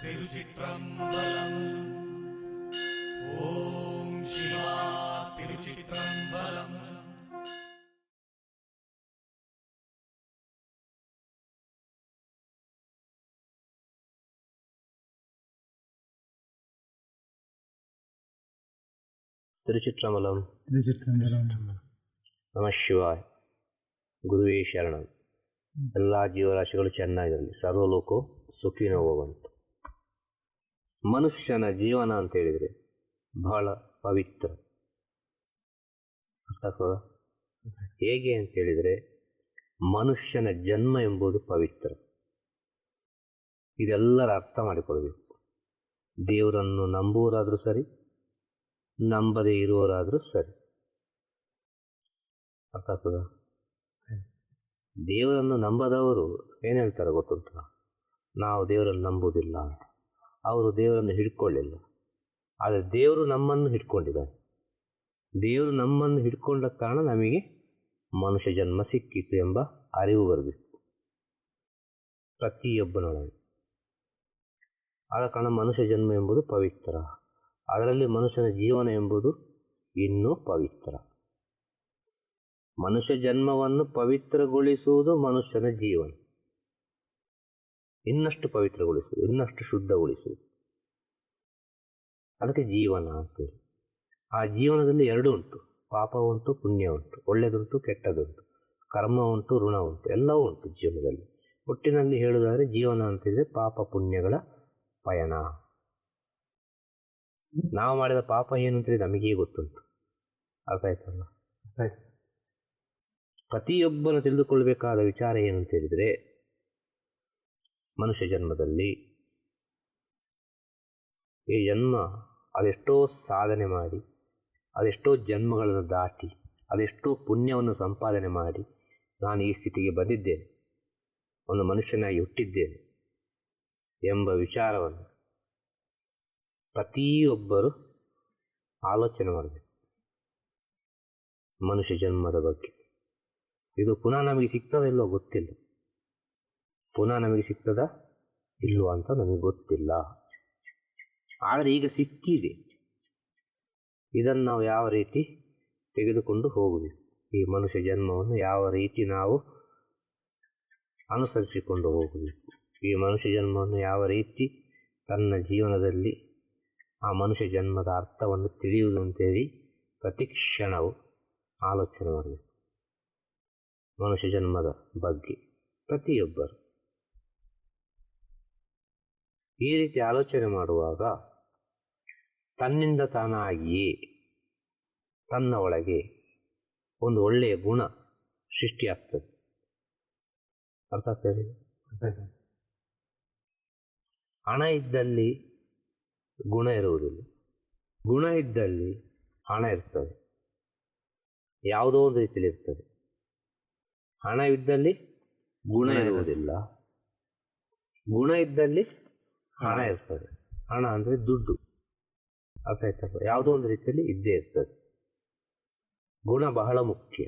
திருச்சிற்றம்பலம் ஓம் சிவா திருச்சிற்றம்பலம் ತಿರುಚಿತ್ರಮಲಂ திருச்சிற்றம்பலம் ನಮಃ ಶಿವಾಯ್ ಗುರುವೇ ಶರಣಂ ಎಲ್ಲ ಜೀವರಾಶಿಗಳು ಚೆನ್ನಾಗಿರಲಿ ಸರ್ವಲೋಕ ಸುಖಿನೋ ಭವಂತು ಮನುಷ್ಯನ ಜೀವನ ಅಂತ ಹೇಳಿದರೆ ಬಹಳ ಪವಿತ್ರ. ಅರ್ಥ ಆಗ್ತದಾ? ಹೇಗೆ ಅಂತ ಹೇಳಿದರೆ ಮನುಷ್ಯನ ಜನ್ಮ ಎಂಬುದು ಪವಿತ್ರ. ಇದೆಲ್ಲರ ಅರ್ಥ ಮಾಡಿಕೊಳ್ಬೇಕು. ದೇವರನ್ನು ನಂಬುವರಾದರೂ ಸರಿ, ನಂಬದೇ ಇರುವರಾದರೂ ಸರಿ. ಅರ್ಥ ಆಗ್ತದ? ದೇವರನ್ನು ನಂಬದವರು ಏನು ಹೇಳ್ತಾರೆ ಗೊತ್ತುಂಟ? ನಾವು ದೇವರನ್ನು ನಂಬುವುದಿಲ್ಲ ಅಂತ. ಅವರು ದೇವರನ್ನು ಹಿಡ್ಕೊಳ್ಳಿಲ್ಲ. ಆದರೆ ದೇವರು ನಮ್ಮನ್ನು ಹಿಡ್ಕೊಂಡಿದ್ದಾರೆ ದೇವರು ನಮ್ಮನ್ನು ಹಿಡ್ಕೊಂಡ ಕಾರಣ ನಮಗೆ ಮನುಷ್ಯ ಜನ್ಮ ಸಿಕ್ಕಿತು ಎಂಬ ಅರಿವು ಬರಬೇಕು. ಪ್ರತಿಯೊಬ್ಬನೊಳಗೆ. ಆದ ಕಾರಣ ಮನುಷ್ಯ ಜನ್ಮ ಎಂಬುದು ಪವಿತ್ರ. ಅದರಲ್ಲಿ ಮನುಷ್ಯನ ಜೀವನ ಎಂಬುದು ಇನ್ನೂ ಪವಿತ್ರ. ಮನುಷ್ಯ ಜನ್ಮವನ್ನು ಪವಿತ್ರಗೊಳಿಸುವುದು ಮನುಷ್ಯನ ಜೀವನ. ಇನ್ನಷ್ಟು ಪವಿತ್ರಗೊಳಿಸು ಇನ್ನಷ್ಟು ಶುದ್ಧಗೊಳಿಸು ಅದಕ್ಕೆ ಜೀವನ ಅಂತೇಳಿ ಆ ಜೀವನದಲ್ಲಿ ಎರಡು ಉಂಟು. ಪಾಪ ಉಂಟು ಪುಣ್ಯ ಉಂಟು ಒಳ್ಳೆಯದುಂಟು ಕೆಟ್ಟದುಂಟು. ಕರ್ಮ ಉಂಟು ಋಣ ಉಂಟು ಎಲ್ಲವೂ ಉಂಟು ಜೀವನದಲ್ಲಿ. ಒಟ್ಟಿನಲ್ಲಿ ಹೇಳುವುದಾದ್ರೆ ಜೀವನ ಅಂತಿದ್ರೆ ಪಾಪ ಪುಣ್ಯಗಳ ಪಯಣ. ನಾವು ಮಾಡಿದ ಪಾಪ ಏನು ಅಂತೇಳಿ ನಮಗೇ ಗೊತ್ತುಂಟು. ಅರ್ಥ ಆಯ್ತಲ್ಲ ಆಯ್ತು ಪ್ರತಿಯೊಬ್ಬನು ತಿಳಿದುಕೊಳ್ಬೇಕಾದ ವಿಚಾರ ಏನು ಅಂತ ಹೇಳಿದರೆ ಮನುಷ್ಯ ಜನ್ಮದಲ್ಲಿ ಈ ಜನ್ಮ ಅದೆಷ್ಟೋ ಸಾಧನೆ ಮಾಡಿ, ಅದೆಷ್ಟೋ ಜನ್ಮಗಳನ್ನು ದಾಟಿ, ಅದೆಷ್ಟೋ ಪುಣ್ಯವನ್ನು ಸಂಪಾದನೆ ಮಾಡಿ ನಾನು ಈ ಸ್ಥಿತಿಗೆ ಬಂದಿದ್ದೇನೆ, ಒಂದು ಮನುಷ್ಯನಾಗಿ ಹುಟ್ಟಿದ್ದೇನೆ ಎಂಬ ವಿಚಾರವನ್ನು ಪ್ರತಿಯೊಬ್ಬರು ಆಲೋಚನೆ ಮಾಡಬೇಕು. ಮನುಷ್ಯ ಜನ್ಮದ ಬಗ್ಗೆ. ಇದು ಪುನಃ ನಮಗೆ ಸಿಗ್ತದೆ ಇಲ್ಲೋ ಗೊತ್ತಿಲ್ಲ. ಪುನಃ ನಮಗೆ ಸಿಗ್ತದ? ಇಲ್ಲ ಅಂತ ನಮಗೆ ಗೊತ್ತಿಲ್ಲ. ಆದರೆ ಈಗ ಸಿಕ್ಕಿದೆ. ಇದನ್ನು ನಾವು ಯಾವ ರೀತಿ ತೆಗೆದುಕೊಂಡು ಹೋಗಬೇಕು ಈ ಮನುಷ್ಯ ಜನ್ಮವನ್ನು ಯಾವ ರೀತಿ ನಾವು ಅನುಸರಿಸಿಕೊಂಡು ಹೋಗಬೇಕು ಈ ಮನುಷ್ಯ ಜನ್ಮವನ್ನು ಯಾವ ರೀತಿ ತನ್ನ ಜೀವನದಲ್ಲಿ ಆ ಮನುಷ್ಯ ಜನ್ಮದ ಅರ್ಥವನ್ನು ತಿಳಿಯುವುದು ಅಂತೇಳಿ ಪ್ರತಿ ಕ್ಷಣವು ಆಲೋಚನೆ ಮಾಡಬೇಕು. ಮನುಷ್ಯ ಜನ್ಮದ ಬಗ್ಗೆ ಪ್ರತಿಯೊಬ್ಬರು ಈ ರೀತಿ ಆಲೋಚನೆ ಮಾಡುವಾಗ ತನ್ನಿಂದ ತಾನಾಗಿಯೇ ತನ್ನ ಒಳಗೆ ಒಂದು ಒಳ್ಳೆಯ ಗುಣ ಸೃಷ್ಟಿಯಾಗ್ತದೆ. ಅರ್ಥ ಆಗ್ತದೆ ಹಣ ಇದ್ದಲ್ಲಿ ಗುಣ ಇರುವುದಿಲ್ಲ. ಗುಣ ಇದ್ದಲ್ಲಿ ಹಣ ಇರ್ತದೆ. ಯಾವುದೋ ಒಂದು ರೀತಿಯಲ್ಲಿ ಇರ್ತದೆ. ಹಣವಿದ್ದಲ್ಲಿ ಗುಣ ಇರುವುದಿಲ್ಲ. ಗುಣ ಇದ್ದಲ್ಲಿ ಹಣ ಇರ್ತದೆ. ಹಣ ಅಂದ್ರೆ ದುಡ್ಡು. ಅರ್ಥ ಆಯ್ತಲ್ಲ ಯಾವುದೋ ಒಂದು ರೀತಿಯಲ್ಲಿ ಇದ್ದೇ ಇರ್ತದೆ. ಗುಣ ಬಹಳ ಮುಖ್ಯ.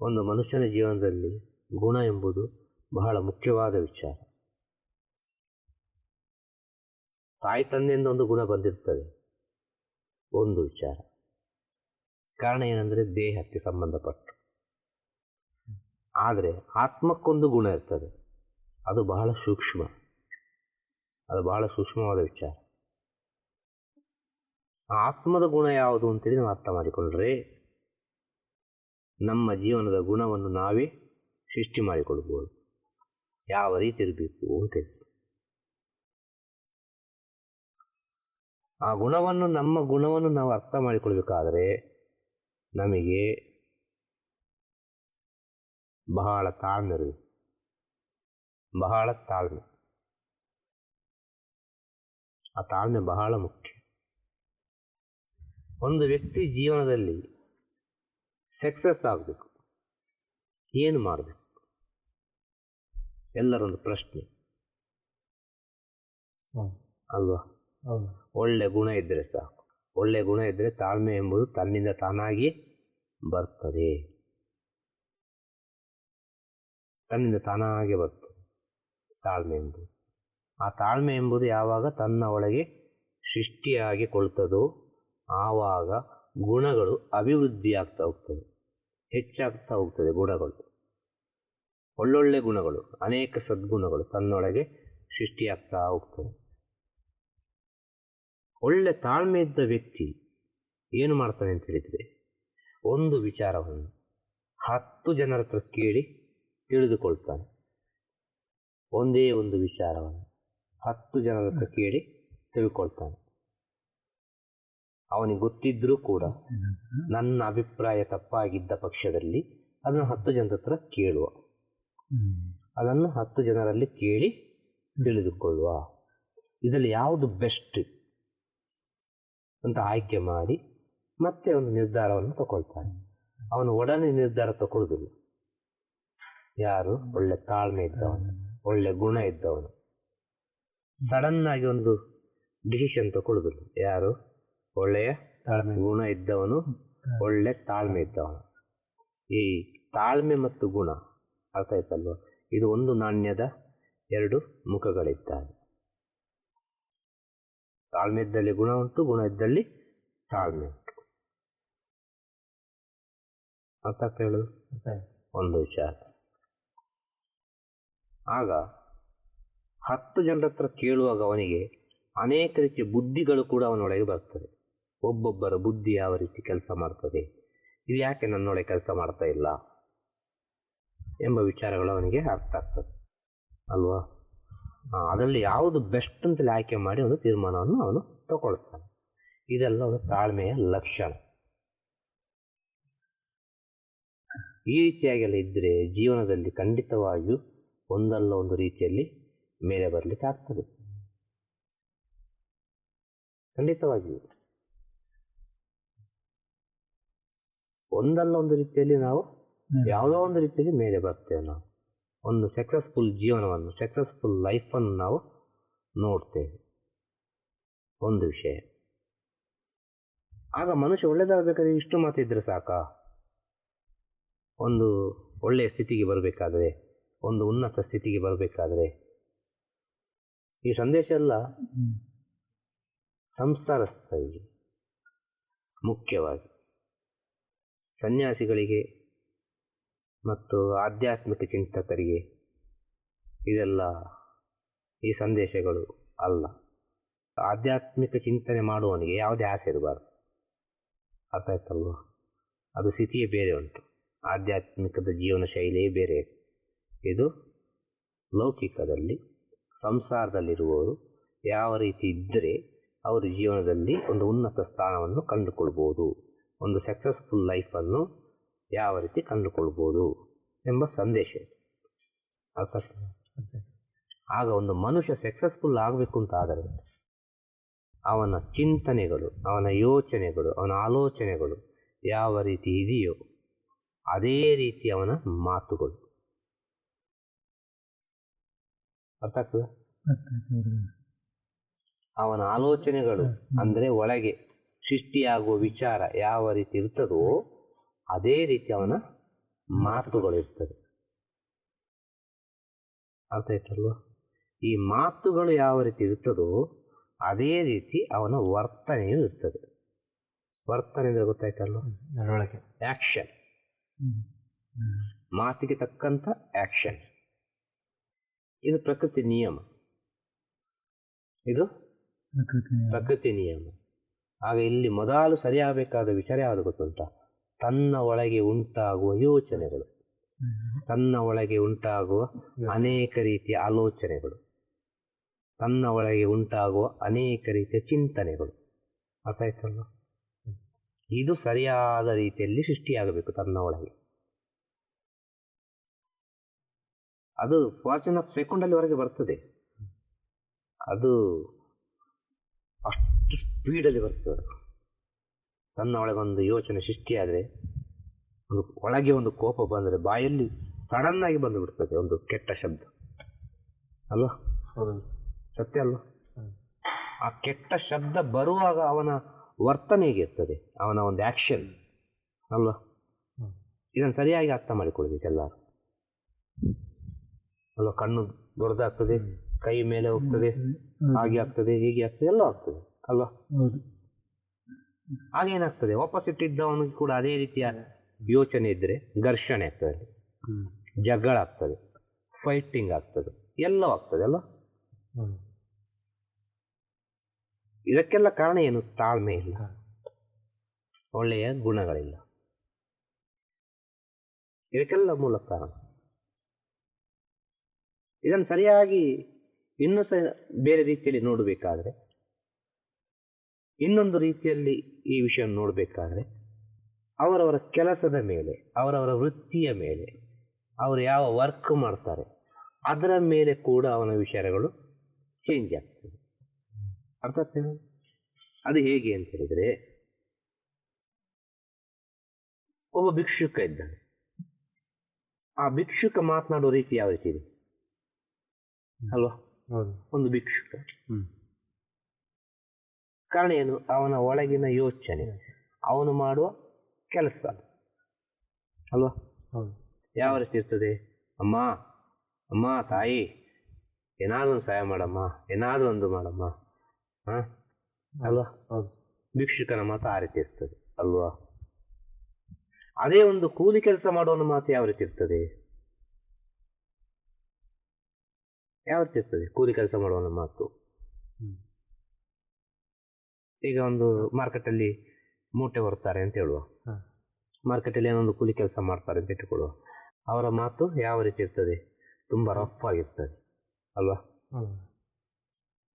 ಒಂದು ಮನುಷ್ಯನ ಜೀವನದಲ್ಲಿ ಗುಣ ಎಂಬುದು ಬಹಳ ಮುಖ್ಯವಾದ ವಿಚಾರ. ತಾಯಿ ತಂದೆಯಿಂದ ಒಂದು ಗುಣ ಬಂದಿರ್ತದೆ. ಒಂದು ವಿಚಾರ. ಕಾರಣ ಏನಂದರೆ ದೇಹಕ್ಕೆ ಸಂಬಂಧಪಟ್ಟು. ಆದರೆ ಆತ್ಮಕ್ಕೊಂದು ಗುಣ ಇರ್ತದೆ. ಅದು ಬಹಳ ಸೂಕ್ಷ್ಮ. ಅದು ಬಹಳ ಸೂಕ್ಷ್ಮವಾದ ವಿಚಾರ. ಆತ್ಮದ ಗುಣ ಯಾವುದು ಅಂತೇಳಿ ನಾವು ಅರ್ಥ ಮಾಡಿಕೊಂಡ್ರೆ, ನಮ್ಮ ಜೀವನದ ಗುಣವನ್ನು ನಾವೇ ಸೃಷ್ಟಿ ಮಾಡಿಕೊಳ್ಬೋದು. ಯಾವ ರೀತಿ ಇರಬೇಕು ಅಂತೇಳಿ ಆ ಗುಣವನ್ನು, ನಮ್ಮ ಗುಣವನ್ನು ನಾವು ಅರ್ಥ ಮಾಡಿಕೊಳ್ಬೇಕಾದ್ರೆ ನಮಗೆ ಬಹಳ ತಾಳ್ಮೆ ಬಹಳ ತಾಳ್ಮೆ. ಆ ತಾಳ್ಮೆ ಬಹಳ ಮುಖ್ಯ. ಒಂದು ವ್ಯಕ್ತಿ ಜೀವನದಲ್ಲಿ ಸಕ್ಸಸ್ ಆಗಬೇಕು. ಏನು ಮಾಡಬೇಕು? ಎಲ್ಲರೊಂದು ಪ್ರಶ್ನೆ. ಅಲ್ವಾ? ಒಳ್ಳೆ ಗುಣ ಇದ್ದರೆ ಸಾಕು. ಒಳ್ಳೆ ಗುಣ ಇದ್ದರೆ ತಾಳ್ಮೆ ಎಂಬುದು ತನ್ನಿಂದ ತಾನಾಗಿ ಬರ್ತದೆ. ತನ್ನಿಂದ ತಾನಾಗೆ ಬರ್ತದೆ. ತಾಳ್ಮೆ ಎಂಬುದು. ಆ ತಾಳ್ಮೆ ಎಂಬುದು ಯಾವಾಗ ತನ್ನ ಒಳಗೆ ಸೃಷ್ಟಿಯಾಗಿ ಕೊಳ್ತದೋ ಆವಾಗ ಗುಣಗಳು ಅಭಿವೃದ್ಧಿ ಆಗ್ತಾ ಹೋಗ್ತದೆ ಹೆಚ್ಚಾಗ್ತಾ ಹೋಗ್ತದೆ ಗುಣಗಳು. ಒಳ್ಳೊಳ್ಳೆ ಗುಣಗಳು, ಅನೇಕ ಸದ್ಗುಣಗಳು ತನ್ನೊಳಗೆ ಸೃಷ್ಟಿಯಾಗ್ತಾ ಹೋಗ್ತದೆ ಒಳ್ಳೆ ತಾಳ್ಮೆ ಇದ್ದ ವ್ಯಕ್ತಿ ಏನು ಮಾಡ್ತಾನೆ ಅಂತ ಹೇಳಿದರೆ, ಒಂದು ವಿಚಾರವನ್ನು ಹತ್ತು ಜನರ ಹತ್ರ ಕೇಳಿ ತಿಳಿದುಕೊಳ್ತಾನೆ. ಒಂದೇ ಒಂದು ವಿಚಾರವನ್ನು. ಹತ್ತು ಜನರ ಕೇಳಿ ತಿಳ್ಕೊಳ್ತಾನೆ. ಅವನಿಗೆ ಗೊತ್ತಿದ್ರೂ ಕೂಡ ನನ್ನ ಅಭಿಪ್ರಾಯ ತಪ್ಪಾಗಿದ್ದ ಪಕ್ಷದಲ್ಲಿ ಅದನ್ನು ಹತ್ತು ಜನರ ಹತ್ರ ಕೇಳುವ. ಅದನ್ನು ಹತ್ತು ಜನರಲ್ಲಿ ಕೇಳಿ ತಿಳಿದುಕೊಳ್ಳುವ. ಇದರಲ್ಲಿ ಯಾವುದು ಬೆಸ್ಟ್ ಅಂತ ಆಯ್ಕೆ ಮಾಡಿ ಮತ್ತೆ ಒಂದು ನಿರ್ಧಾರವನ್ನು ತಗೊಳ್ತಾನೆ. ಅವನು ಒಡನೆ ನಿರ್ಧಾರ ತಗೊಳ್ಳುದಿಲ್ಲ ಯಾರು? ಒಳ್ಳೆ ತಾಳ್ಮೆ ಇದ್ದವನು, ಒಳ್ಳೆ ಗುಣ ಇದ್ದವನು. ಸಡನ್ ಆಗಿ ಒಂದು ಡಿಸಿಷನ್ ತಗೊಳ್ಳೋದಿಲ್ಲ ಯಾರು? ಒಳ್ಳೆಯ ತಾಳ್ಮೆ. ಗುಣ ಇದ್ದವನು ಒಳ್ಳೆ ತಾಳ್ಮೆ ಇದ್ದವನು. ಈ ತಾಳ್ಮೆ ಮತ್ತು ಗುಣ ಅರ್ಥ ಆಯ್ತಲ್ವ? ಇದು ಒಂದು ನಾಣ್ಯದ ಎರಡು ಮುಖಗಳಿದ್ದಾವೆ. ತಾಳ್ಮೆ ಇದ್ದಲ್ಲಿ ಗುಣ ಉಂಟು ಗುಣ ಇದ್ದಲ್ಲಿ ತಾಳ್ಮೆ ಉಂಟು. ಅರ್ಥ ಮತ್ತೆ ಒಂದು ವಿಚಾರ. ಆಗ ಹತ್ತು ಜನರ ಹತ್ರ ಕೇಳುವಾಗ ಅವನಿಗೆ ಅನೇಕ ರೀತಿಯ ಬುದ್ಧಿಗಳು ಕೂಡ ಅವನೊಳಗೆ ಬರ್ತದೆ. ಒಬ್ಬೊಬ್ಬರ ಬುದ್ಧಿ ಯಾವ ರೀತಿ ಕೆಲಸ ಮಾಡ್ತದೆ, ಇದು ಯಾಕೆ ನನ್ನೊಳಗೆ ಕೆಲಸ ಮಾಡ್ತಾ ಇಲ್ಲ ಎಂಬ ವಿಚಾರಗಳು ಅವನಿಗೆ ಅರ್ಥ ಆಗ್ತದೆ. ಅಲ್ವಾ? ಅದರಲ್ಲಿ ಯಾವುದು ಬೆಸ್ಟ್ ಅಂತಲೇ ಆಯ್ಕೆ ಮಾಡಿ ಒಂದು ತೀರ್ಮಾನವನ್ನು ಅವನು ತಗೊಳ್ತಾನೆ. ಇದೆಲ್ಲ ಒಂದು ತಾಳ್ಮೆಯ ಲಕ್ಷಣ. ಈ ರೀತಿಯಾಗೆಲ್ಲ ಇದ್ದರೆ ಜೀವನದಲ್ಲಿ ಖಂಡಿತವಾಗಿಯೂ ಒಂದಲ್ಲ ಒಂದು ರೀತಿಯಲ್ಲಿ ಮೇಲೆ ಬರಲಿಕ್ಕೆ ಆಗ್ತದೆ. ಖಂಡಿತವಾಗಿಯೂ. ಒಂದಲ್ಲ ಒಂದು ರೀತಿಯಲ್ಲಿ ನಾವು ಯಾವುದೋ ಒಂದು ರೀತಿಯಲ್ಲಿ ಮೇಲೆ ಬರ್ತೇವೆ ನಾವು. ಒಂದು ಸಕ್ಸಸ್ಫುಲ್ ಜೀವನವನ್ನು ಸಕ್ಸಸ್ಫುಲ್ ಲೈಫನ್ನು ನಾವು ನೋಡ್ತೇವೆ. ಒಂದು ವಿಷಯ. ಆಗ ಮನುಷ್ಯ ಒಳ್ಳೇದಾಗಬೇಕಾದ್ರೆ ಇಷ್ಟು ಮಾತಿದ್ರೆ ಸಾಕಾ? ಒಂದು ಒಳ್ಳೆಯ ಸ್ಥಿತಿಗೆ ಬರಬೇಕಾದ್ರೆ ಒಂದು ಉನ್ನತ ಸ್ಥಿತಿಗೆ ಬರಬೇಕಾದ್ರೆ ಈ ಸಂದೇಶ ಎಲ್ಲ. ಸಂಸ್ಕಾರ ಮುಖ್ಯವಾಗಿ ಸನ್ಯಾಸಿಗಳಿಗೆ ಮತ್ತು ಆಧ್ಯಾತ್ಮಿಕ ಚಿಂತಕರಿಗೆ ಇದೆಲ್ಲ ಈ ಸಂದೇಶಗಳು ಅಲ್ಲ. ಆಧ್ಯಾತ್ಮಿಕ ಚಿಂತನೆ ಮಾಡುವವನಿಗೆ ಯಾವುದೇ ಆಸೆ ಇರಬಾರ್ದು. ಅರ್ಥ ಆಯ್ತಲ್ವ? ಅದು ಸ್ಥಿತಿಯೇ ಬೇರೆ ಉಂಟು. ಆಧ್ಯಾತ್ಮಿಕದ ಜೀವನ ಶೈಲಿಯೇ ಬೇರೆ. ಇದು ಲೌಕಿಕದಲ್ಲಿ ಸಂಸಾರದಲ್ಲಿರುವವರು ಯಾವ ರೀತಿ ಇದ್ದರೆ ಅವರ ಜೀವನದಲ್ಲಿ ಒಂದು ಉನ್ನತ ಸ್ಥಾನವನ್ನು ಕಂಡುಕೊಳ್ಬೋದು ಒಂದು ಸಕ್ಸಸ್ಫುಲ್ ಲೈಫನ್ನು ಯಾವ ರೀತಿ ಕಂಡುಕೊಳ್ಬೋದು ಎಂಬ ಸಂದೇಶ ಇದೆ. ಆಗ ಒಂದು ಮನುಷ್ಯ ಸಕ್ಸಸ್ಫುಲ್ ಆಗಬೇಕು ಅಂತ ಆದರೆ ಅವನ ಚಿಂತನೆಗಳು ಅವನ ಯೋಚನೆಗಳು ಅವನ ಆಲೋಚನೆಗಳು ಯಾವ ರೀತಿ ಇದೆಯೋ ಅದೇ ರೀತಿ ಅವನ ಮಾತುಗಳು. ಅರ್ಥ ಆಗ್ತದ ಅವನ ಆಲೋಚನೆಗಳು ಅಂದ್ರೆ ಒಳಗೆ ಸೃಷ್ಟಿಯಾಗುವ ವಿಚಾರ ಯಾವ ರೀತಿ ಇರ್ತದೋ ಅದೇ ರೀತಿ ಅವನ ಮಾತುಗಳು ಇರ್ತದೆ. ಅರ್ಥ ಆಯ್ತಲ್ವ? ಈ ಮಾತುಗಳು ಯಾವ ರೀತಿ ಇರ್ತದೋ ಅದೇ ರೀತಿ ಅವನ ವರ್ತನೆಯು ಇರ್ತದೆ. ವರ್ತನೆ ಅಂದ್ರೆ ಗೊತ್ತಾಯ್ತಲ್ವ? ನಡವಳಿಕೆ. ಆಕ್ಷನ್. ಮಾತಿಗೆ ತಕ್ಕಂತ ಆಕ್ಷನ್ ಇದು ಪ್ರಕೃತಿ ನಿಯಮ. ಇದು ಪ್ರಕೃತಿ ನಿಯಮ. ಆಗ ಇಲ್ಲಿ ಮೊದಲು ಸರಿಯಾಗಬೇಕಾದ ವಿಚಾರ ಯಾವುದು ಗೊತ್ತುಂಟ ತನ್ನ ಒಳಗೆ ಉಂಟಾಗುವ ಯೋಚನೆಗಳು. ತನ್ನ ಒಳಗೆ ಉಂಟಾಗುವ ಅನೇಕ ರೀತಿಯ ಆಲೋಚನೆಗಳು. ತನ್ನ ಒಳಗೆ ಉಂಟಾಗುವ ಅನೇಕ ರೀತಿಯ ಚಿಂತನೆಗಳು. ಅರ್ಥ ಇದು ಸರಿಯಾದ ರೀತಿಯಲ್ಲಿ ಸೃಷ್ಟಿಯಾಗಬೇಕು ತನ್ನ ಒಳಗೆ. ಅದು ಫಾರ್ಚುನ್ ಆಫ್ ಸೆಕೆಂಡಲ್ಲಿ ವರೆಗೆ ಬರ್ತದೆ. ಅದು ಅಷ್ಟು ಸ್ಪೀಡಲ್ಲಿ ಬರ್ತದೆ. ತನ್ನ ಒಳಗೊಂದು ಒಂದು ಯೋಚನೆ ಸೃಷ್ಟಿಯಾದರೆ ಒಂದು ಒಳಗೆ ಒಂದು ಕೋಪ ಬಂದರೆ ಬಾಯಲ್ಲಿ ಸಡನ್ ಆಗಿ ಬಂದು ಬಿಡ್ತದೆ ಒಂದು ಕೆಟ್ಟ ಶಬ್ದ. ಅಲ್ವಾ? ಸತ್ಯ ಅಲ್ವಾ? ಆ ಕೆಟ್ಟ ಶಬ್ದ ಬರುವಾಗ ಅವನ ವರ್ತನೆ ಹೇಗಿರ್ತದೆ ಅವನ ಒಂದು ಆಕ್ಷನ್ ಅಲ್ವಾ. ಇದನ್ನು ಸರಿಯಾಗಿ ಅರ್ಥ ಮಾಡಿಕೊಳ್ಬೇಕು ಎಲ್ಲರೂ. ಅಲ್ವಾ ಕಣ್ಣು ದೊಡ್ಡದಾಗ್ತದೆ ಕೈ ಮೇಲೆ ಹೋಗ್ತದೆ. ಹಾಗೆ ಆಗ್ತದೆ ಹೀಗೆ ಆಗ್ತದೆ ಎಲ್ಲ ಆಗ್ತದೆ ಅಲ್ವಾ? ಆಗೇನಾಗ್ತದೆ ಆಪೋಸಿಟ್ ಇದ್ದವನಿಗೆ ಕೂಡ ಅದೇ ರೀತಿಯ ಯೋಚನೆ ಇದ್ರೆ ಘರ್ಷಣೆ ಆಗ್ತದೆ ಜಗಳ ಆಗ್ತದೆ ಫೈಟಿಂಗ್ ಆಗ್ತದೆ ಎಲ್ಲವೂ ಆಗ್ತದೆ ಅಲ್ವಾ? ಇದಕ್ಕೆಲ್ಲ ಕಾರಣ ಏನು? ತಾಳ್ಮೆ ಇಲ್ಲ. ಒಳ್ಳೆಯ ಗುಣಗಳಿಲ್ಲ. ಇದಕ್ಕೆಲ್ಲ ಮೂಲ ಕಾರಣ. ಇದನ್ನು ಸರಿಯಾಗಿ ಇನ್ನೂ ಸಹ ಬೇರೆ ರೀತಿಯಲ್ಲಿ ನೋಡಬೇಕಾದ್ರೆ, ಇನ್ನೊಂದು ರೀತಿಯಲ್ಲಿ ಈ ವಿಷಯ ನೋಡಬೇಕಾದ್ರೆ, ಅವರವರ ಕೆಲಸದ ಮೇಲೆ, ಅವರವರ ವೃತ್ತಿಯ ಮೇಲೆ, ಅವರು ಯಾವ ವರ್ಕ್ ಮಾಡ್ತಾರೆ, ಅದರ ಮೇಲೆ ಕೂಡ ಅವನ ವಿಚಾರಗಳು ಚೇಂಜ್ ಆಗ್ತದೆ. ಅರ್ಥ ಅದು ಹೇಗೆ ಅಂತ ಹೇಳಿದ್ರೆ, ಒಬ್ಬ ಭಿಕ್ಷುಕ ಇದ್ದಾನೆ. ಆ ಭಿಕ್ಷುಕ ಮಾತನಾಡುವ ರೀತಿ ಯಾವ ರೀತಿ ಇದೆ? ಅಲ್ವಾ? ಹೌದು. ಒಂದು ಭಿಕ್ಷುಕ. ಹ್ಮ್. ಕಾರಣ ಏನು? ಅವನ ಒಳಗಿನ ಯೋಚನೆ. ಅವನು ಮಾಡುವ ಕೆಲಸ. ಅಲ್ವಾ? ಹೌದು. ಯಾವ ರೀತಿ ಇರ್ತದೆ? ಅಮ್ಮ ಅಮ್ಮ ತಾಯಿ ಏನಾದ್ರು ಒಂದು ಸಹಾಯ ಮಾಡಮ್ಮ ಏನಾದ್ರೂ ಒಂದು ಮಾಡಮ್ಮ. ಹಾ? ಅಲ್ವಾ? ಹೌದು. ಭಿಕ್ಷುಕನ ಮಾತು ಆ ರೀತಿ ಇರ್ತದೆ. ಅಲ್ವಾ? ಅದೇ ಒಂದು ಕೂಲಿ ಕೆಲಸ ಮಾಡುವನ ಮಾತು ಯಾವ ರೀತಿ ಇರ್ತದೆ? ಯಾವ ರೀತಿ ಇರ್ತದೆ? ಕೂಲಿ ಕೆಲಸ ಮಾಡುವವನ ಮಾತು. ಈಗ ಒಂದು ಮಾರ್ಕೆಟಲ್ಲಿ ಮೂಟೆ ಹೊರ್ತಾರೆ ಅಂತ ಹೇಳುವ. ಮಾರ್ಕೆಟಲ್ಲಿ ಏನೊಂದು ಒಂದು ಕೂಲಿ ಕೆಲಸ ಮಾಡ್ತಾರೆ ಅಂತ ಇಟ್ಟುಕೊಳ್ಳುವ. ಅವರ ಮಾತು ಯಾವ ರೀತಿ ಇರ್ತದೆ? ತುಂಬ ರಫ್ ಆಗಿರ್ತದೆ. ಅಲ್ವಾ?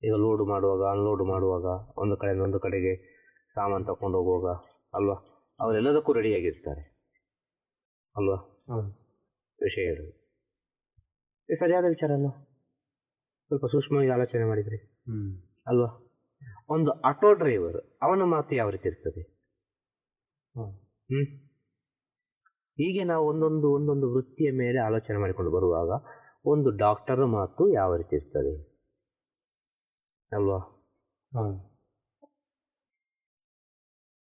ಈಗ ಲೋಡ್ ಮಾಡುವಾಗ ಅನ್ಲೋಡ್ ಮಾಡುವಾಗ ಒಂದು ಕಡೆಯಿಂದ ಒಂದು ಕಡೆಗೆ ಸಾಮಾನು ತಕೊಂಡು ಹೋಗುವಾಗ ಅಲ್ವಾ? ಅವರೆಲ್ಲದಕ್ಕೂ ರೆಡಿಯಾಗಿರ್ತಾರೆ ಅಲ್ವಾ? ವಿಷಯ ಹೇಳೋದು ಇದು ಸರಿಯಾದ ವಿಚಾರ ಅಲ್ಲ ಸ್ವಲ್ಪ ಸೂಕ್ಷ್ಮವಾಗಿ ಆಲೋಚನೆ ಮಾಡಿದರೆ. ಅಲ್ವಾ? ಒಂದು ಆಟೋ ಡ್ರೈವರ್ ಅವನ ಮಾತು ಯಾವ ರೀತಿ ಇರ್ತದೆ? ಹ್ಮ್. ಹೀಗೆ ನಾವು ಒಂದೊಂದು ಒಂದೊಂದು ವೃತ್ತಿಯ ಮೇಲೆ ಆಲೋಚನೆ ಮಾಡಿಕೊಂಡು ಬರುವಾಗ ಒಂದು ಡಾಕ್ಟರ್ ಮಾತು ಯಾವ ರೀತಿ ಇರ್ತದೆ? ಅಲ್ವಾ?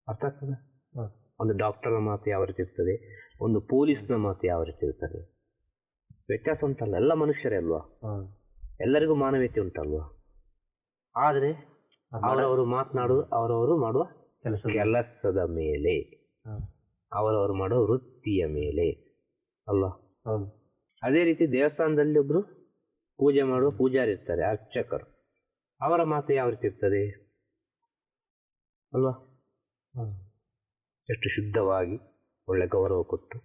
ಅರ್ಥ ಆಗ್ತದೆ? ಒಂದು ಡಾಕ್ಟರ್ ಮಾತು ಯಾವ ರೀತಿ ಇರ್ತದೆ? ಒಂದು ಪೊಲೀಸ್ನ ಮಾತು ಯಾವ ರೀತಿ ಇರ್ತದೆ? ವ್ಯತ್ಯಾಸ ಅಂತಲ್ಲ ಎಲ್ಲ ಮನುಷ್ಯರೇ ಅಲ್ವಾ? ಎಲ್ಲರಿಗೂ ಮಾನವೀಯತೆ ಉಂಟಲ್ವ? ಆದರೆ ಅವರವರು ಮಾತನಾಡು ಅವರವರು ಮಾಡುವ ಕೆಲಸ ಕೆಲಸದ ಮೇಲೆ. ಅವರವರು ಮಾಡುವ ವೃತ್ತಿಯ ಮೇಲೆ. ಅಲ್ವಾ? ಅದೇ ರೀತಿ ದೇವಸ್ಥಾನದಲ್ಲಿ ಒಬ್ರು ಪೂಜೆ ಮಾಡುವ ಪೂಜಾರಿ ಇರ್ತಾರೆ ಅರ್ಚಕರು. ಅವರ ಮಾತು ಯಾವ ರೀತಿ ಇರ್ತದೆ? ಅಲ್ವಾ? ಎಷ್ಟು ಶುದ್ಧವಾಗಿ ಒಳ್ಳೆ ಗೌರವ ಕೊಟ್ಟು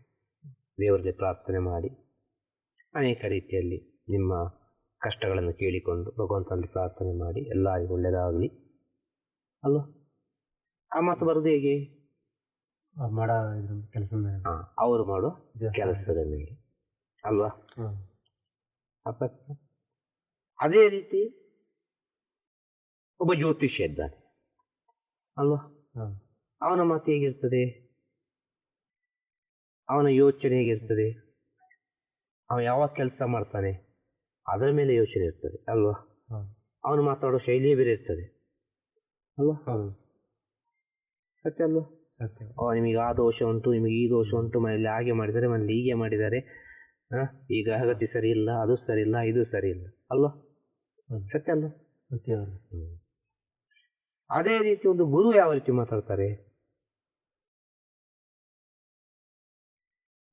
ದೇವರಲ್ಲಿ ಪ್ರಾರ್ಥನೆ ಮಾಡಿ ಅನೇಕ ರೀತಿಯಲ್ಲಿ ನಿಮ್ಮ ಕಷ್ಟಗಳನ್ನು ಕೇಳಿಕೊಂಡು ಭಗವಂತನಲ್ಲಿ ಪ್ರಾರ್ಥನೆ ಮಾಡಿ ಎಲ್ಲರಿಗೂ ಒಳ್ಳೆಯದಾಗಲಿ. ಅಲ್ವಾ? ಆ ಮಾತು ಬರೋದು ಹೇಗೆ? ಮಾಡ ಮಾಡೋ ಮೇಲೆ. ಅವರು ಮಾಡುವ ದೇವಸ್ಥಾನ. ಕೆಲಸದ ಮೇಲೆ. ಅಲ್ವಾ? ಅದೇ ರೀತಿ ಒಬ್ಬ ಜ್ಯೋತಿಷ್ಯ ಇದ್ದಾನೆ. ಅಲ್ವಾ? ಅವನ ಮಾತು ಹೇಗಿರ್ತದೆ? ಅವನ ಯೋಚನೆ ಹೇಗಿರ್ತದೆ? ಅವನು ಯಾವಾಗ ಕೆಲಸ ಮಾಡ್ತಾನೆ? ಅದರ ಮೇಲೆ ಯೋಚನೆ ಇರ್ತದೆ ಅಲ್ವಾ? ಅವನು ಮಾತಾಡೋ ಶೈಲಿಯೇ ಬೇರೆ ಇರ್ತದೆ. ಅಲ್ವಾ? ಸತ್ಯ ಅಲ್ವಾ? ಸತ್ಯ. ಅವ ನಿಮಗೆ ಆ ದೋಷ ಉಂಟು ನಿಮಗೆ ಈ ದೋಷ ಉಂಟು ಮನೆಯಲ್ಲಿ ಹಾಗೆ ಮಾಡಿದ್ದಾರೆ ಮನೇಲಿ ಹೀಗೆ ಮಾಡಿದ್ದಾರೆ ಆ, ಈಗ ಗತಿ ಸರಿ ಇಲ್ಲ ಅದು ಸರಿ ಇಲ್ಲ ಇದು ಸರಿ ಇಲ್ಲ. ಅಲ್ವಾ? ಸತ್ಯ ಅಲ್ವಾ? ಸತ್ಯ ಅದೇ ರೀತಿ ಒಂದು ಗುರು ಯಾವ ರೀತಿ ಮಾತಾಡ್ತಾರೆ?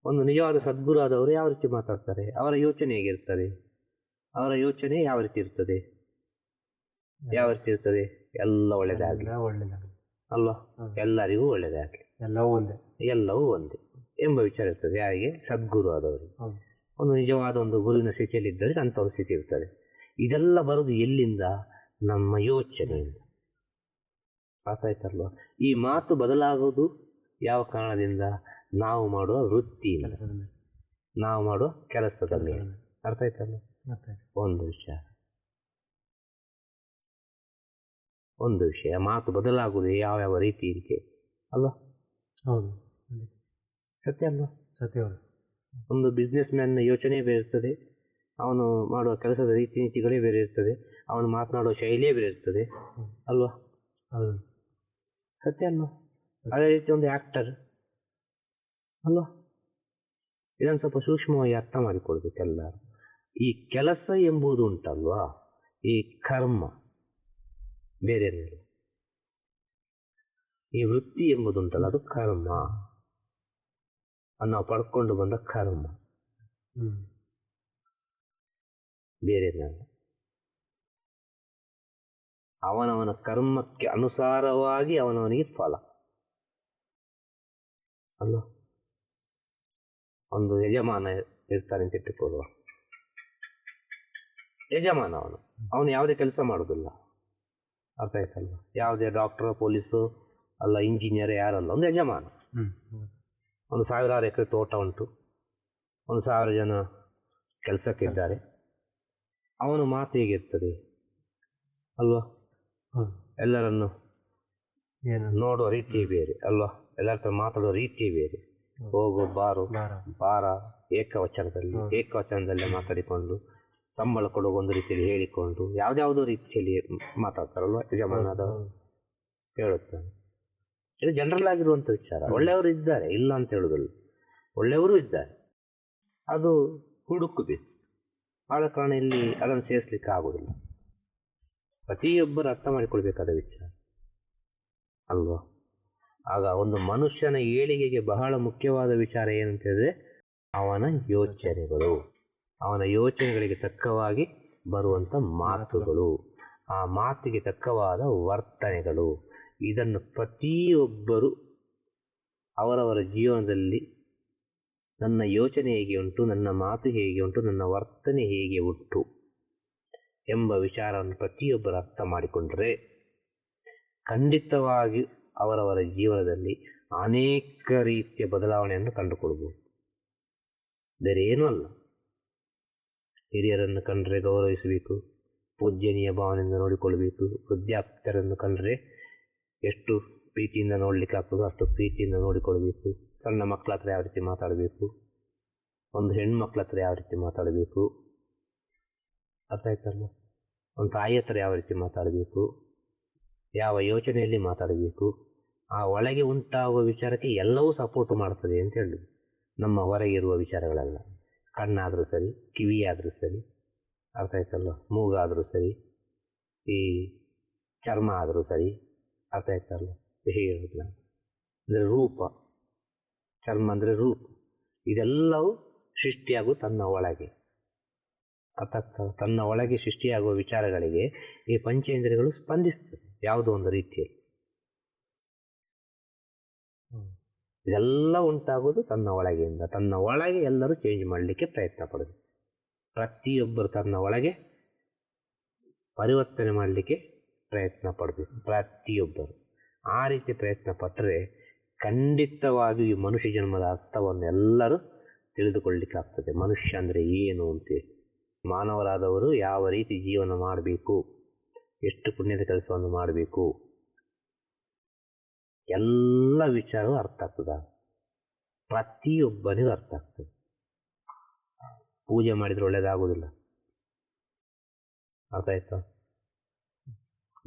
ಒಂದು ನಿಜವಾದ ಸದ್ಗುರು ಆದವರು ಯಾವ ರೀತಿ ಮಾತಾಡ್ತಾರೆ? ಅವರ ಯೋಚನೆ ಹೇಗಿರ್ತದೆ? ಅವರ ಯೋಚನೆ ಯಾವ ರೀತಿ ಇರ್ತದೆ? ಯಾವ ರೀತಿ ಇರ್ತದೆ? ಎಲ್ಲ ಒಳ್ಳೆಯದಾಗಲಿ ಒಳ್ಳೇದಾಗಲಿ. ಅಲ್ವಾ ಎಲ್ಲರಿಗೂ ಒಳ್ಳೆಯದಾಗಲಿ ಎಲ್ಲವೂ ಒಂದೇ. ಎಲ್ಲವೂ ಒಂದೇ ಎಂಬ ವಿಚಾರ ಇರ್ತದೆ. ಯಾರಿಗೆ? ಸದ್ಗುರು ಆದವರು ಒಂದು ನಿಜವಾದ ಒಂದು ಗುರುವಿನ ಸ್ಥಿತಿಯಲ್ಲಿ ಇದ್ದರೆ ಅಂತ ಒಂದು ಸ್ಥಿತಿ ಇರ್ತದೆ. ಇದೆಲ್ಲ ಬರೋದು ಎಲ್ಲಿಂದ? ನಮ್ಮ ಯೋಚನೆಯಿಂದ. ಅರ್ಥ ಆಯ್ತಲ್ವಾ ಈ ಮಾತು ಬದಲಾಗೋದು ಯಾವ ಕಾರಣದಿಂದ? ನಾವು ಮಾಡುವ ವೃತ್ತಿ ನಾವು ಮಾಡುವ ಕೆಲಸದ ಮೇಲೆ ಅರ್ಥ ಆಯ್ತಲ್ವಾ? ಒಂದು ವಿಷಯ ಒಂದು ವಿಷಯ ಮಾತು ಬದಲಾಗುವುದು ಯಾವ ಯಾವ ರೀತಿ ಇದೆ ಅಲ್ವಾ ಹೌದು ಸತ್ಯ ಅಲ್ವಾ ಸತ್ಯ ಒಂದು ಬಿಸ್ನೆಸ್ ಮ್ಯಾನ್ನ ಯೋಚನೆ ಬೇರೆ ಇರ್ತದೆ ಅವನು ಮಾಡುವ ಕೆಲಸದ ರೀತಿ ನೀತಿಗಳೇ ಬೇರೆ ಇರ್ತದೆ ಅವನು ಮಾತನಾಡುವ ಶೈಲಿಯೇ ಬೇರೆ ಇರ್ತದೆ ಅಲ್ವಾ ಹೌದು ಸತ್ಯ ಅಲ್ವಾ ಅದೇ ರೀತಿ ಒಂದು ಆ್ಯಕ್ಟರ್ ಅಲ್ವಾ ಇದನ್ನು ಸ್ವಲ್ಪ ಸೂಕ್ಷ್ಮವಾಗಿ ಅರ್ಥ ಮಾಡಿಕೊಳ್ಬೇಕು ಎಲ್ಲರೂ ಈ ಕೆಲಸ ಎಂಬುದು ಉಂಟಲ್ವಾ? ಈ ಕರ್ಮ. ಬೇರೆ ಈ ವೃತ್ತಿ ಎಂಬುದುಂಟಲ್ಲ ಅದು ಕರ್ಮ. ನಾವು ಪಡ್ಕೊಂಡು ಬಂದ ಕರ್ಮ. ಬೇರೆ ಅವನವನ ಕರ್ಮಕ್ಕೆ ಅನುಸಾರವಾಗಿ ಅವನವನಿಗೆ ಫಲ. ಅಲ್ಲ? ಒಂದು ಯಜಮಾನ ಇರ್ತಾನೆ ಅಂತ ಇಟ್ಟುಕೊಳ್ಳುವ. ಯಜಮಾನ ಅವನು ಅವನು ಯಾವುದೇ ಕೆಲಸ ಮಾಡೋದಿಲ್ಲ ಅರ್ಥ ಆಯ್ತಲ್ವ? ಯಾವುದೇ ಡಾಕ್ಟರ್ ಪೊಲೀಸು ಅಲ್ಲ ಇಂಜಿನಿಯರ್ ಯಾರಲ್ಲ ಒಂದು ಯಜಮಾನ. ಒಂದು ಸಾವಿರಾರು ಎಕರೆ ತೋಟ ಉಂಟು. ಒಂದು ಸಾವಿರ ಜನ ಕೆಲಸಕ್ಕಿದ್ದಾರೆ. ಅವನು ಮಾತು ಹೇಗಿರ್ತದೆ ಅಲ್ವಾ? ಎಲ್ಲರನ್ನು ಏನು ನೋಡುವ ರೀತಿ ಬೇರೆ ಅಲ್ವಾ? ಎಲ್ಲರ ಹತ್ರ ಮಾತಾಡೋ ರೀತಿ ಬೇರೆ. ಹೋಗೋ ಬಾರು. ಬಾರ. ಏಕವಚನದಲ್ಲಿ. ಏಕವಚನದಲ್ಲೇ ಮಾತಾಡಿಕೊಂಡು ಸಂಬಳ ಕೊಡುವ ಒಂದು ರೀತಿಯಲ್ಲಿ ಹೇಳಿಕೊಂಡು ಯಾವುದ್ಯಾವುದೋ ರೀತಿಯಲ್ಲಿ ಮಾತಾಡ್ತಾರಲ್ವಾ? ಯಜಮಾನದ ಹೇಳುತ್ತಾರೆ. ಹೇಳುತ್ತಾನೆ ಇದು ಜನರಲ್ ಆಗಿರುವಂಥ ವಿಚಾರ. ಒಳ್ಳೆಯವರು ಇದ್ದಾರೆ ಇಲ್ಲ ಅಂತ ಹೇಳುದಿಲ್ಲ ಒಳ್ಳೆಯವರು ಇದ್ದಾರೆ. ಅದು ಹುಡುಕುಬೇಕು ಆದ ಕಾರಣ ಇಲ್ಲಿ ಅದನ್ನು ಸೇರಿಸ್ಲಿಕ್ಕೆ ಆಗುದಿಲ್ಲ ಪ್ರತಿಯೊಬ್ಬರು ಅರ್ಥ ಮಾಡಿಕೊಳ್ಬೇಕಾದ ವಿಚಾರ. ಅಲ್ವಾ? ಆಗ ಒಂದು ಮನುಷ್ಯನ ಏಳಿಗೆಗೆ ಬಹಳ ಮುಖ್ಯವಾದ ವಿಚಾರ ಏನಂತ ಹೇಳಿದ್ರೆ ಅವನ ಯೋಚನೆಗಳು. ಅವನ ಯೋಚನೆಗಳಿಗೆ ತಕ್ಕವಾಗಿ ಬರುವಂಥ ಮಾತುಗಳು. ಆ ಮಾತಿಗೆ ತಕ್ಕವಾದ ವರ್ತನೆಗಳು. ಇದನ್ನು ಪ್ರತಿಯೊಬ್ಬರು ಅವರವರ ಜೀವನದಲ್ಲಿ ನನ್ನ ಯೋಚನೆ ಹೇಗೆ ಉಂಟು, ನನ್ನ ಮಾತು ಹೇಗೆ ಉಂಟು, ನನ್ನ ವರ್ತನೆ ಹೇಗೆ ಉಂಟು ಎಂಬ ವಿಚಾರವನ್ನು ಪ್ರತಿಯೊಬ್ಬರು ಅರ್ಥ ಮಾಡಿಕೊಂಡರೆ ಖಂಡಿತವಾಗಿ ಅವರವರ ಜೀವನದಲ್ಲಿ ಅನೇಕ ರೀತಿಯ ಬದಲಾವಣೆಯನ್ನು ಕಂಡುಕೊಳ್ಬೋದು. ಬೇರೆ ಏನೂ ಅಲ್ಲ. ಹಿರಿಯರನ್ನು ಕಂಡರೆ ಗೌರವಿಸಬೇಕು, ಪೂಜ್ಯನೀಯ ಭಾವನೆಯಿಂದ ನೋಡಿಕೊಳ್ಳಬೇಕು ವೃದ್ಧಾಪ್ತರನ್ನು ಕಂಡರೆ ಎಷ್ಟು ಪ್ರೀತಿಯಿಂದ ನೋಡಲಿಕ್ಕೆ ಆಗ್ತದೋ ಅಷ್ಟು ಪ್ರೀತಿಯಿಂದ ನೋಡಿಕೊಳ್ಳಬೇಕು. ಸಣ್ಣ ಮಕ್ಕಳ ಹತ್ರ ಯಾವ ರೀತಿ ಮಾತಾಡಬೇಕು, ಒಂದು ಹೆಣ್ಮಕ್ಳ ಹತ್ರ ಯಾವ ರೀತಿ ಮಾತಾಡಬೇಕು, ಅರ್ಥ ಆಯ್ತಲ್ಲ? ಒಂದು ತಾಯಿ ಹತ್ರ ಯಾವ ರೀತಿ ಮಾತಾಡಬೇಕು, ಯಾವ ಯೋಚನೆಯಲ್ಲಿ ಮಾತಾಡಬೇಕು, ಆ ಒಳಗೆ ಉಂಟಾಗುವ ವಿಚಾರಕ್ಕೆ ಎಲ್ಲವೂ ಸಪೋರ್ಟ್ ಮಾಡ್ತದೆ ಅಂತ ಹೇಳಿ ನಮ್ಮ ಹೊರಗಿರುವ ವಿಚಾರಗಳೆಲ್ಲ. ಕಣ್ಣಾದರೂ ಸರಿ, ಕಿವಿಯಾದರೂ ಸರಿ, ಅರ್ಥ ಆಯ್ತಲ್ಲ ಮೂಗಾದರೂ ಸರಿ, ಈ ಚರ್ಮ ಆದರೂ ಸರಿ, ಅರ್ಥ ಆಯ್ತಲ್ಲ ಹೇಳುದಿಲ್ಲ ಅಂದರೆ ರೂಪ. ಚರ್ಮ ಅಂದರೆ ರೂಪ. ಇದೆಲ್ಲವೂ ಸೃಷ್ಟಿಯಾಗು ತನ್ನ ಒಳಗೆ. ಅರ್ಥ? ತನ್ನ ಒಳಗೆ ಸೃಷ್ಟಿಯಾಗುವ ವಿಚಾರಗಳಿಗೆ ಈ ಪಂಚೇಂದ್ರಿಯಗಳು ಸ್ಪಂದಿಸ್ತವೆ ಯಾವುದೋ ಒಂದು ರೀತಿಯಲ್ಲಿ. ಇದೆಲ್ಲ ಉಂಟಾಗೋದು ತನ್ನ ಒಳಗೆಯಿಂದ. ತನ್ನ ಒಳಗೆ ಎಲ್ಲರೂ ಚೇಂಜ್ ಮಾಡಲಿಕ್ಕೆ ಪ್ರಯತ್ನ ಪಡೋದು. ಪ್ರತಿಯೊಬ್ಬರು ತನ್ನ ಒಳಗೆ ಪರಿವರ್ತನೆ ಮಾಡಲಿಕ್ಕೆ ಪ್ರಯತ್ನ ಪಡಬೇಕು ಪ್ರತಿಯೊಬ್ಬರು. ಆ ರೀತಿ ಪ್ರಯತ್ನ ಪಟ್ಟರೆ ಖಂಡಿತವಾಗಿಯೂ ಮನುಷ್ಯ ಜನ್ಮದ ಅರ್ಥವನ್ನು ಎಲ್ಲರೂ ತಿಳಿದುಕೊಳ್ಳಲಿಕ್ಕೆ ಆಗ್ತದೆ. ಮನುಷ್ಯ ಅಂದರೆ ಏನು ಅಂತೇಳಿ ಮಾನವರಾದವರು ಯಾವ ರೀತಿ ಜೀವನ ಮಾಡಬೇಕು? ಎಷ್ಟು ಪುಣ್ಯದ ಕೆಲಸವನ್ನು ಮಾಡಬೇಕು? ಎಲ್ಲ ವಿಚಾರವೂ ಅರ್ಥ ಆಗ್ತದೆ. ಪ್ರತಿಯೊಬ್ಬನಿಗೂ ಅರ್ಥ ಆಗ್ತದೆ. ಪೂಜೆ ಮಾಡಿದರೆ ಒಳ್ಳೇದಾಗೋದಿಲ್ಲ. ಅರ್ಥ ಆಯ್ತಾ?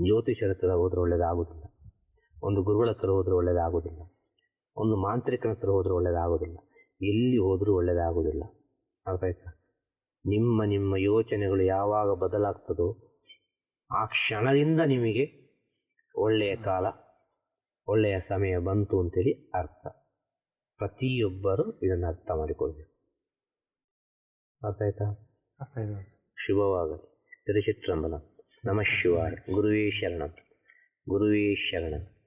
ಜ್ಯೋತಿಷರ ಹತ್ರ ಹೋದ್ರೆ ಒಳ್ಳೆಯದಾಗೋದಿಲ್ಲ ಒಂದು ಗುರುಗಳ ಹತ್ರ ಹೋದ್ರೆ ಒಳ್ಳೆಯದಾಗೋದಿಲ್ಲ ಒಂದು ಮಾಂತ್ರಿಕನ ಹತ್ರ ಹೋದ್ರೆ ಒಳ್ಳೆಯದಾಗೋದಿಲ್ಲ ಎಲ್ಲಿ ಹೋದರೂ ಒಳ್ಳೇದಾಗುವುದಿಲ್ಲ ಅರ್ಥ ಆಯ್ತಾ? ನಿಮ್ಮ ನಿಮ್ಮ ಯೋಚನೆಗಳು ಯಾವಾಗ ಬದಲಾಗ್ತದೋ ಆ ಕ್ಷಣದಿಂದ ನಿಮಗೆ ಒಳ್ಳೆಯ ಕಾಲ ಒಳ್ಳೆಯ ಸಮಯ ಬಂತು ಅಂತೇಳಿ ಅರ್ಥ. ಪ್ರತಿಯೊಬ್ಬರು ಇದನ್ನು ಅರ್ಥ ಮಾಡಿಕೊಳ್ಬೇಕು. ಅರ್ಥ ಆಯ್ತಾ? ಅರ್ಥ ಆಯ್ತು. ಶುಭವಾಗಲಿ. ತಿರುಚಿತ್ರಂಬನ ನಮಃ ಶಿವಾಯ. ಗುರುವೇ ಶರಣ. ಗುರುವೇ ಶರಣಂ.